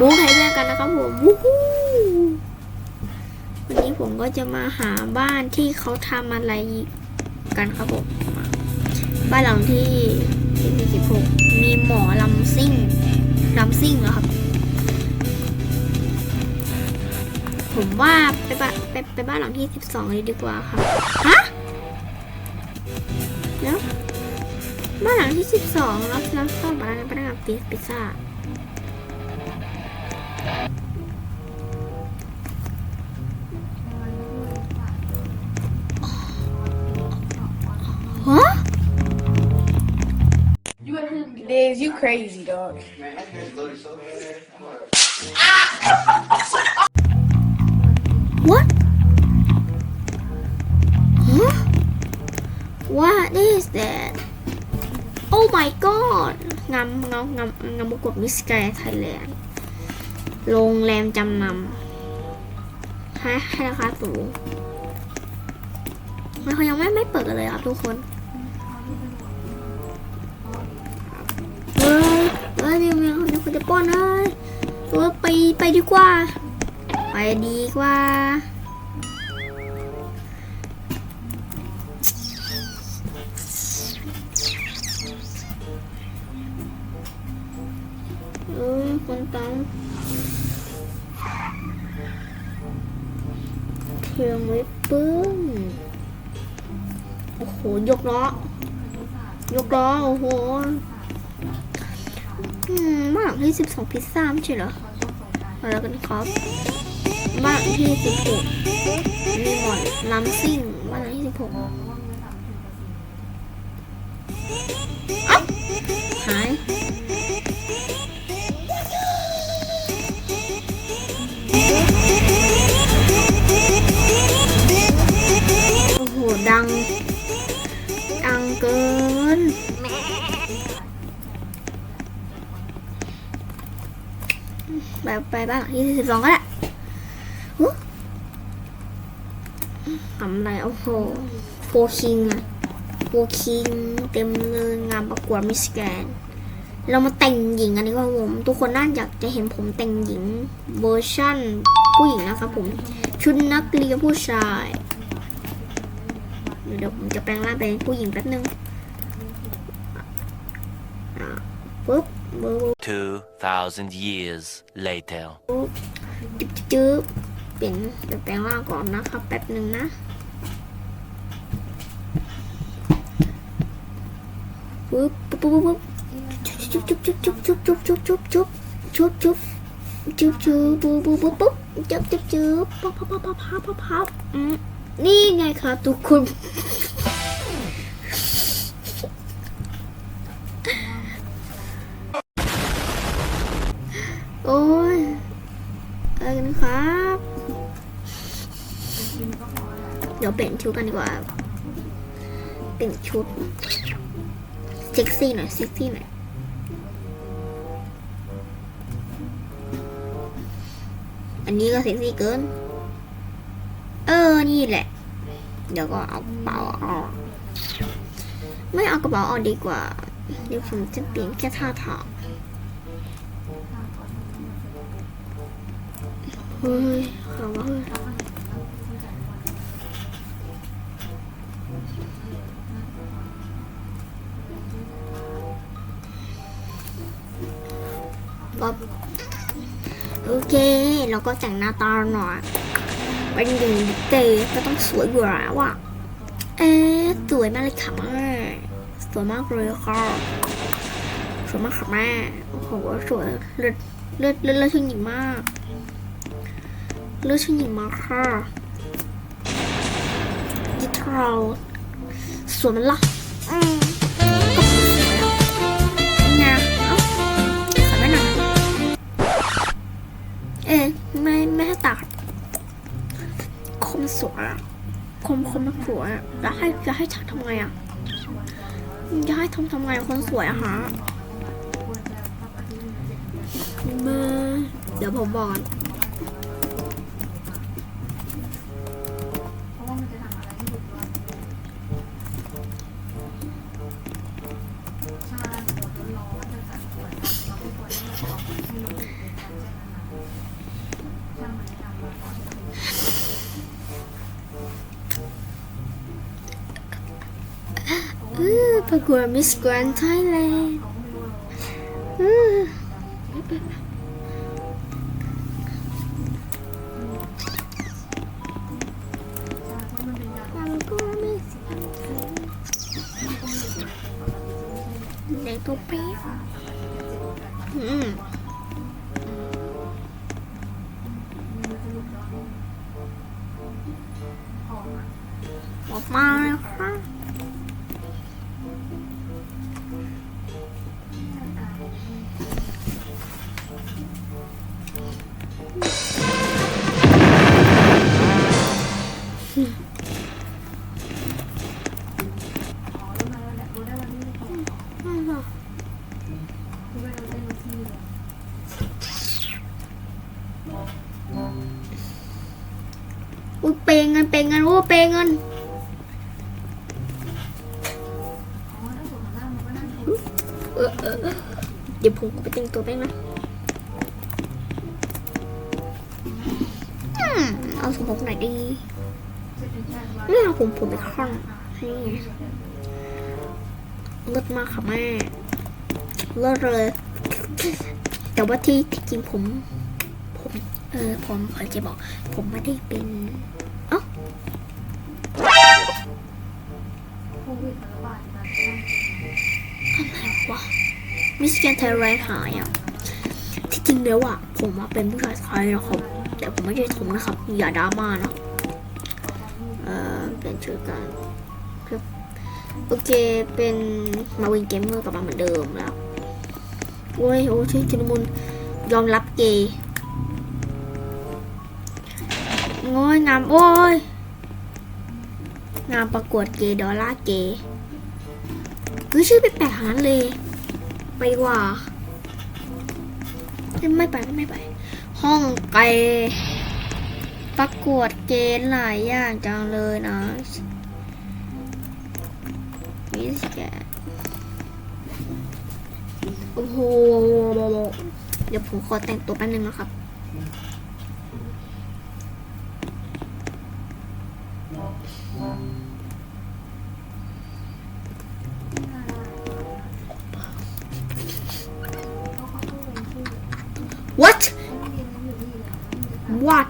บุ๊กไฮเวอร์กันนะครับผมวู้ฮู้วันนี้ผมก็จะมาหาบ้านที่เขาทำอะไรกันครับผมบ้านหลังที่ที่มีสิบหกมีหมอลำซิ่งลำซิ่งเหรอครับ ผมว่าไปบ้านไปไปบ้านหลังที่สิบสองเลยดีกว่าครับฮะเดี๋ยวบ้านหลังที่12รับรับซ่อมร้านพนักงานปิซพิซซ่า Huh? You you crazy, dog. What? Huh? What is that? Oh my god! Ngầm, ngầm, ngầm, ngầm một cuộc Miss Grand Thailand. โรงแรมจำนำให้ให้ราคาสูงมันเขายังไม่ไม่เปิดเลยครับทุกคนเฮ้ยเฮ้ยเดี๋ยวเดี๋ยวเดี๋ยวจะป้อนเลยตัวไปไปดีกว่า ไปดีกว่า เทียมไว้ปึ้งโอ้โห ยกล้อยกล้อ โอ้โหมบ้านที่สิบสองพิซซ่าไม่ใช่เหรอมาแล้วกันครับบ้านที่สิบหกมีหมอนลำซิ่งบ้านที่สิบหกอ้าหาย ไปไปบ้านหลังที่สิบสองก็ได้ทำอะไรโอ้โหโฟคิงอะโฟคิงเต็มเลยงานประกวดมิสแกนเรามาแต่งหญิงกันดีกว่าผมทุกคนน่าอยากจะเห็นผมแต่งหญิงเวอร์ชั่นผู้หญิงนะครับผม ชุดนักเรียนผู้ชาย เดี๋ยวผมจะแปลงร่างเป็นผู้หญิงแป๊บนึงอะปุ๊บปุ๊บ 2,000 years later. จึ๊บจึ๊บเปลี่ยนเดี๋ยวแปลงร่างก่อนนะครับแป๊บหนึ่งนะ ปุ๊บปุ๊บปุ๊บปุ๊บจุ๊บจุ๊บจุ๊บจุ๊บจุ๊บจุ๊บจุ๊บจุ๊บจุ๊บจุ๊บจุ๊บจุ๊บจุ๊บปุ๊บปุ๊บปุ๊บปุ๊บจุ๊บจุ๊บจุ๊บปั๊บปั๊บปั๊บปั๊บปั๊บปั๊บนี่ไงครับทุกคน ครับ เดี๋ยวเปลี่ยนชุดกันดีกว่า เปลี่ยนชุด เซ็กซี่หน่อย เซ็กซี่หน่อยอันนี้ก็เซ็กซี่เกิน เออ นี่แหละ เดี๋ยวก็เอากระเป๋าออก ไม่เอากระเป๋าออกดีกว่า เดี๋ยวผมจะเปลี่ยนแค่ท่าทาง เฮ้ยขอว่าเฮ้ยก็โอเค เราก็แต่งหน้าตาหน่อยเป็นอย่างเตะก็ต้องสวยอยู่แล้วอะเอ๊สวยมากเลยค่ะแม่สวยมากเลยค่ะสวยมากค่ะแม่โอ้โหสวยเลือดเลือดเลือดเลือดชื่นหญิงมาก เลือดชื่นหญิงมาค่ะยิทเราสวยมันละอืมก็สวยอะงเอ้าใส่ไว้หน่อยเอ๊ะไม่ไม่ให้ตัดคมสวยคมคมมันสวยอะแล้วให้จะให้ฉันทำไงอะจะให้ทำทำไงคนสวยอะฮะเมื่อเดี๋ยวผมบอก ประกวดมิสแกรนไทยแลนด์เด็กตัวเป๊ะอืมออกมาแล้วครั อุ้ยเปย์เงินเปย์เงินโอ้เปย์เงินเออเออเดี๋ยวผมไปแต่งตัวแป๊บนะ เอาสมผมไหนอยดีไม่เอาผมผมไปค่อนนี่เลิศมากค่ะแม่เลิศเลย แต่ว่าที่ที่จริงผม ผมเออผมขอจะบอก ผมไม่ได้เป็นเอ้าอะไรวะมิสแกนไทยแลนด์หายอะ จริงแล้วอะ ผมมาเป็นผู้ชายไทยนะครับ แต่ผมไม่ใช่ผมนะครับ อย่าดราม่านะเออเป็นชื่อกันครับโอเคเป็นมาวินเกมเมอร์กลับมาเหมือนเดิมแล้วโอ้ยโอ้ชื่อชุนมุนยอมรับเกย์โอ้ยงามโอ้ยงามประกวดเกย์ดอลล่าเกย์คือชื่อแปลกๆหานั้นเลย ไปว่า ไม่ไปไม่ไป ห้องไกลประกวดเกณฑ์หลายอย่างจังเลยนะมิสแกโอ้โหเดี๋ยวผมขอแต่งตัวแป๊บนึงนะครับ what what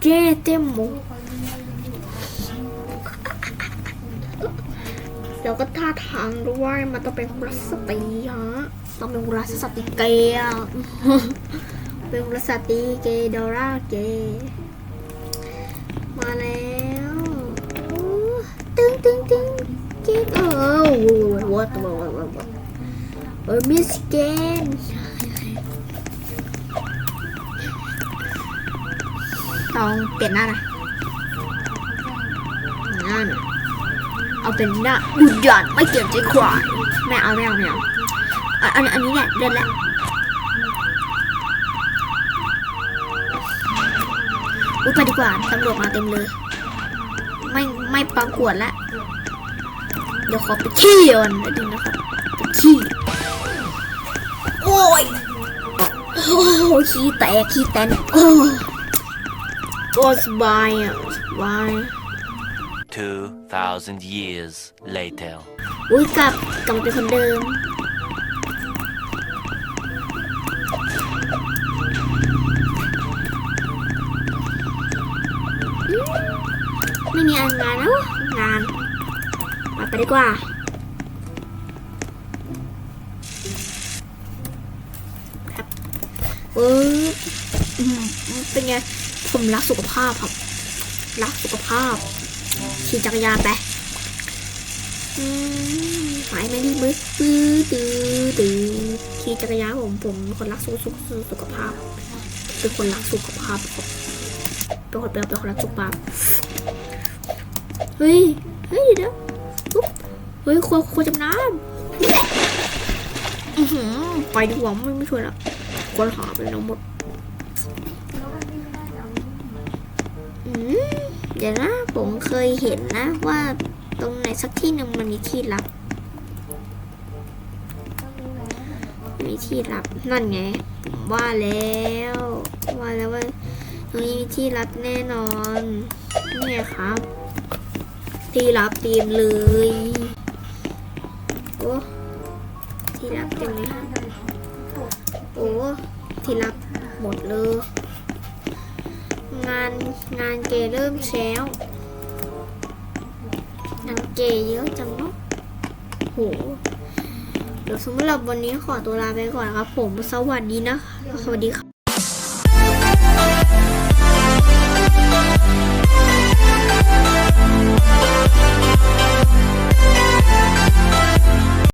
เจเต็มหมูเดี๋ยวก็ท่าทางด้วยมันต้องเป็นรัสตีฮะต้องเป็นรัสติเกเป็นรัสติเกดอร่าเกมาแล้ว ตึงตึงตึงเกย์เออวัดวัดวัดวัดวัดเออมิสแกนต้องเปลี่ยนหน้าน่อยหน้าหน่ยเอาเป็นหน้าดุดยันไม่เกี่ยวใจควายไม่เอาไม่เอาไม่เอาอันอันนี้เนี่ยเดินละอุ้ยไปดีกว่าตำรวจมาเต็มเลย ไม่ไม่ประกวดละ เดี๋ยวขอไปขี้ก่อนนิดนึงนะครับไปขี้โอ้ยโอ้ยขี้แตกขี้แตนโอ้ยโอ้ยสบายอะสบาย 2,000 years later. อุ้ยกลับกลับมาเป็นคนเดิมไม่มีอันงานแล้วงาน มาไป ดีกว่า ครับเอออืมเป็นไง ผมรักสุขภาพครับ รักสุขภาพ ขี่จักรยานไปอืมหายไม่ดีมือตื้อตื้อตื้อขี่จักรยานผมผมคนรักสุขสุขสุขภาพ เป็นคนรักสุขภาพครับเป็นคนเป็นคนรักสุขภาพเฮ้ย เฮ้ยเดี๋ยว เฮ้ยควรควรจำน้ำอื้อหือไปดีกว่าไม่ไม่ช่วยละควรหาไปน้องหมดอืมเดี๋ยวนะผมเคยเห็นนะว่าตรงไหนสักที่หนึ่งมันมีที่ลับมีที่ลับนั่นไงผมว่าแล้ว ว่าแล้วว่าตรงนี้มีที่รับแน่นอน เนี่ยครับ ที่รับเต็มเลยโอ้ ที่รับเต็มเลยโอ้ที่รับหมดเลย งานงานเกเริ่มแล้วงานเกเยอะจังเนาะโหเดี๋ยวสำหรับวันนี้ขอตัวลาไปก่อนครับผม สวัสดีนะคะสวัสดีค่ะ